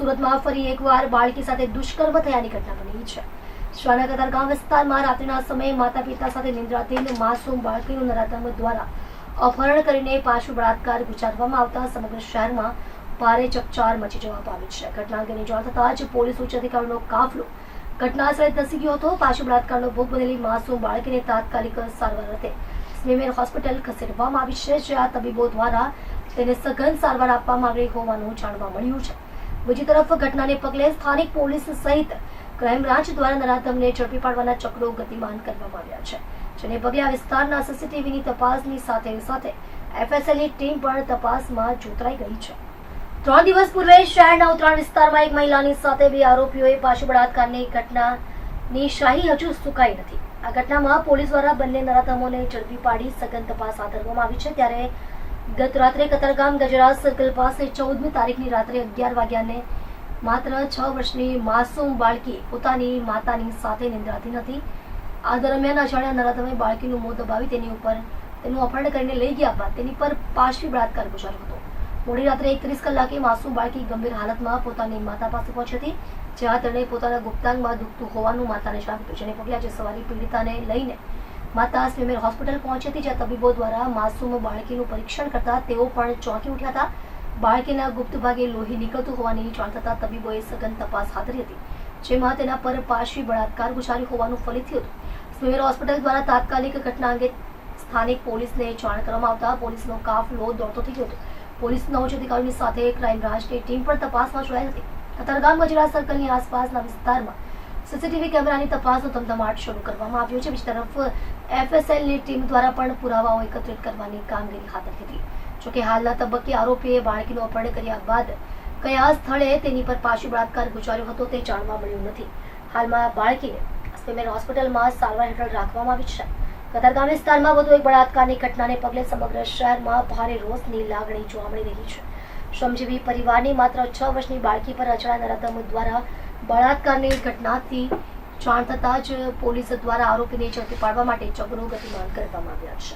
સુરતમાં ફરી એકવાર બાળકી સાથે દુષ્કર્મ થયાની ઘટના બની છે. શ્વાના કતારગામ વિસ્તારમાં રાત્રિના સમયે માતા પિતા સાથે નિંદ્રાધીન માસૂમ બાળકીનું નરાધમ દ્વારા અપહરણ કરીને પાછું બળાત્કાર ગુજારવામાં આવતા સમગ્ર શહેરમાં ભારે ચકચાર મચી જવા પામી છે. ઘટના અંગેની જાણ થતાં જ પોલીસ ઉચ્ચ અધિકારીનો કાફલો ઘટના સ્થળે ધસી ગયો હતો. પાછું બળાત્કારનો ભોગ બનેલી માસૂમ બાળકીને તાત્કાલિક સારવાર અર્થે સ્મીમેર હોસ્પિટલ ખસેડવામાં આવી છે, જ્યાં તબીબો દ્વારા તેને સઘન સારવાર આપવામાં આવી હોવાનું જાણવા મળ્યું છે. બીજી તરફ ઘટનાને પગલે સ્થાનિક પોલીસ સહિત ક્રાઇમ બ્રાન્ચ દ્વારા નરાધમને ઝડપી પાડવાના ચક્રો ગતિમાન કરવામાં આવ્યા છે, જેને પગલે આ વિસ્તારના સીસીટીવીની તપાસની સાથે સાથે એફએસએલની ટીમ પણ તપાસમાં જોતરાઈ ગઈ છે. ત્રણ દિવસ પૂર્વે શહેરના ઉત્તરાયણ વિસ્તારમાં એક મહિલાની સાથે બે આરોપીઓએ પાછું બળાત્કારની ઘટનાની શાહી હજુ સુકાઈ નથી. આ ઘટનામાં પોલીસ દ્વારા બંને નરાધમોને ઝડપી પાડી સઘન તપાસ હાથ ધરવામાં આવી છે, ત્યારે ગત રાત્રે કતારગામ ગજરાજ સર્કલ પાસે ચૌદમી તારીખની રાત્રે અગિયાર વાગ્યાને માત્ર છ વર્ષની માસૂમ બાળકી પોતાની માતાની સાથે નિંદ્રાતી નથી આ દરમિયાન અજાણ્યા નરાધમે બાળકીનું મોં દબાવી તેની ઉપર તેનું અપહરણ કરીને લઈ ગયા બાદ તેની પર પાશવી બળાત્કાર ગુજાર્યો હતો. મોડી રાત્રે એકત્રીસ કલાકે માસૂમ બાળકી ગંભીર હાલતમાં પોતાની માતા પાસે પહોંચી હતી, જ્યાં તેણે પોતાના ગુપ્તાંગમાં દુખતું હોવાનું માતાને જણાવ્યું જેને પગલે આજે સવારે પીડિતાને લઈને માતા સ્વિમેર હોસ્પિટલ પહોંચી હતી જ્યાં તબીબો દ્વારા માસૂમ બાળકીનું પરીક્ષણ કરતા તેઓ પણ ચોંકી ઉઠ્યા હતા. બાળકીના ગુપ્ત ભાગે લોહી નીકળતું હોવાની જાણ થતા તબીબોએ સઘન તપાસ હાથ ધરી હતી, જેમાં તેના પર પાશવી બળાત્કાર ગુજાર્યો હોવાનું ફલિત થયું હતું. સ્મીમેર હોસ્પિટલ દ્વારા તાત્કાલિક ઘટના અંગે સ્થાનિક પોલીસને જાણ કરવામાં આવતા પોલીસનો કાફલો દોડતો થઈ ગયો હતો. પોલીસના ઉચ્ચ અધિકારીની સાથે ક્રાઇમ બ્રાન્ચની ટીમ પણ તપાસમાં જોડાઈ હતી. કતારગામ ગજરા સર્કલની આસપાસના વિસ્તારમાં સીસીટીવી કેમેરાની તપાસનો ધમધમાટ શરૂ કરવામાં આવ્યો છે. બીજી તરફ એફએસએલની ટીમ દ્વારા પણ પુરાવાઓ એકત્રિત કરવાની કામગીરી હાથ ધરી હતી. જોકે હાલના તબક્કે આરોપીએ બાળકીનું અપહરણ કર્યા બાદ કયા સ્થળે તેની પર પાછો બળાત્કાર ગુજાર્યો હતો તે જાણવા મળ્યું નથી. હાલમાં બાળકીને સ્મીમેર હોસ્પિટલમાં સારવાર હેઠળ રાખવામાં આવી છે. કતારગામ વિસ્તારમાં વધુ એક બળાત્કારની ઘટનાને પગલે સમગ્ર શહેરમાં ભારે રોષની લાગણી જોવા મળી રહી છે. શ્રમજીવી પરિવારની માત્ર છ વર્ષની બાળકી પર અજાણ્યા નરાધમો દ્વારા બળાત્કારની ઘટનાથી જાણ થતાં જ પોલીસ દ્વારા આરોપીને ઝડપી પાડવા માટે ચક્રો ગતિમાન કરવામાં આવ્યા છે.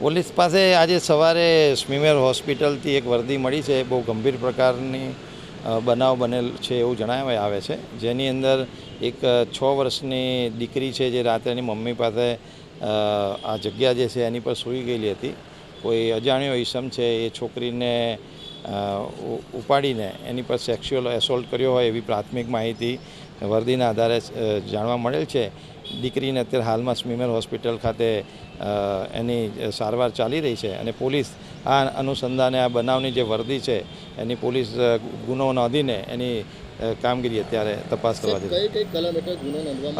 પોલીસ પાસે આજે સવારે સ્મીમેર હોસ્પિટલથી એક વર્દી મળી છે. બહુ ગંભીર પ્રકારની બનાવ બનેલ છે એવું જણાવવામાં આવે છે. જેની અંદર એક છ વર્ષની દીકરી છે જે રાત્રે એની મમ્મી પાસે આ જગ્યા જે છે એની પર સૂઈ ગયેલી હતી. કોઈ અજાણ્યો ઈસમ છે એ છોકરીને ઉપાડીને એની પર સેક્સ્યુઅલ એસોલ્ટ કર્યો હોય એવી પ્રાથમિક માહિતી વર્દીના આધારે જાણવા મળેલ છે. દીકરીને અત્યારે હાલમાં સ્મીમેર હોસ્પિટલ ખાતે એની સારવાર ચાલી રહી છે અને પોલીસ આ અનુસંધાને આ બનાવની જે વર્દી છે, એની પોલીસ ગુનો નોંધીને એની કામગીરી અત્યારે તપાસ કરવા જઈ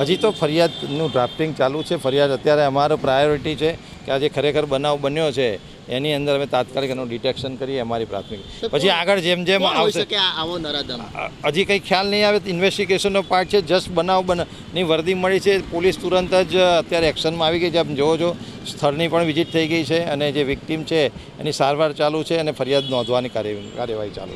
હજી તો ફરિયાદનું ડ્રાફ્ટિંગ ચાલુ છે. ફરિયાદ અત્યારે અમારો પ્રાયોરિટી છે કે આ જે ખરેખર બનાવ બન્યો છે. એની અંદર અમે તાત્કાલિક એનું ડિટેક્શન કરીએ અમારી પ્રાથમિક પછી આગળ જેમ જેમ આવશે હજી કંઈ ખ્યાલ નહીં આવે ઇન્વેસ્ટિગેશનનો પાર્ટ છે. જસ્ટ બનાવ બનની વર્દી મળી છે. પોલીસ તુરંત જ અત્યારે એક્શનમાં આવી ગઈ છે. આપ જોવો છો સ્થળની પણ વિઝિટ થઈ ગઈ છે અને જે વિક્ટીમ છે એની સારવાર ચાલુ છે અને ફરિયાદ નોંધવાની કાર્યવાહી ચાલુ છે.